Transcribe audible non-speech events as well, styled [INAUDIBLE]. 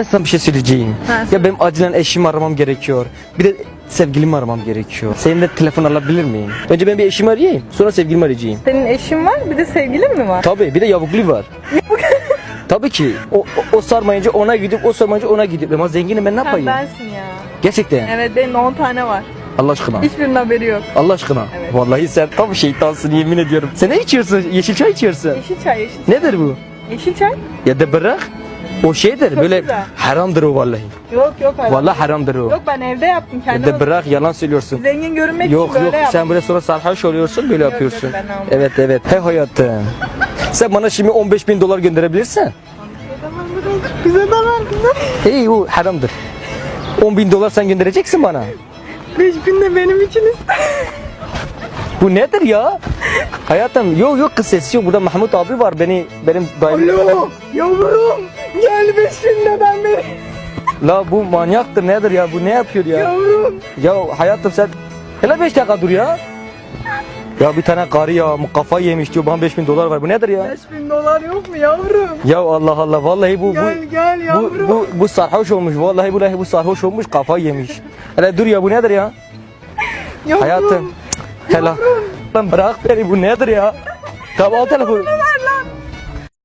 Ben sana bir şey söyleyeceğim. Ha, ya benim acilen eşimi aramam gerekiyor. Bir de sevgilimi aramam gerekiyor. Senin de telefon alabilir miyim? Önce ben bir eşimi arayayım. Sonra sevgilimi arayacağım. Senin eşin var bir de sevgilin mi var? Tabii bir de yavuklu var. [LAUGHS] Tabii ki. O, o, o sarmayınca ona gidip o sarmayınca ona gidip. Ama zenginim ben ne Sen yapayım? bensin ya. Gerçekten. Evet benim 10 tane var. Allah aşkına. Hiçbirinin haberi yok. Allah aşkına. Evet. Vallahi sen tam şeytansın yemin ediyorum. Sen ne içiyorsun? Yeşil çay içiyorsun. Yeşil çay yeşil çay. Nedir bu? Yeşil çay? Ya da bırak. O şeydir böyle haramdır o vallahi. Yok yok hayır. Vallahi haramdır o. Yok ben evde yaptım Ya kendim. da bırak yalan söylüyorsun. Zengin görünmek Yok için böyle yok yaptım. sen böyle sonra sarhoş oluyorsun böyle Yok, yapıyorsun. yok, evet evet. Hey hayatım. sen bana şimdi 15 bin dolar gönderebilirsen. Bize de ver bize. Hey bu haramdır. 10 bin dolar sen göndereceksin bana. 5 bin de benim için iste. Bu nedir ya? Hayatım yok yok kız sesi yok. Burada Mahmut abi var. Beni benim dayım. Alo yavrum. Gel 5 bin de ben beni. La bu manyaktır nedir ya? Bu ne yapıyor ya? Yavrum. Ya hayatım sen hele 5 dakika dur ya. Ya bir tane karı ya kafayı yemiş diyor bana 5000 dolar var. Bu nedir ya? 5 bin dolar yok mu yavrum? Ya Allah Allah vallahi bu Gel bu gel bu, yavrum. bu, bu sarhoş olmuş. Vallahi billahi bu sarhoş olmuş kafayı yemiş. Hele dur ya bu nedir ya? Yavrum. Hayatım. Hele. Lan bırak beni bu nedir ya? Al telefonu.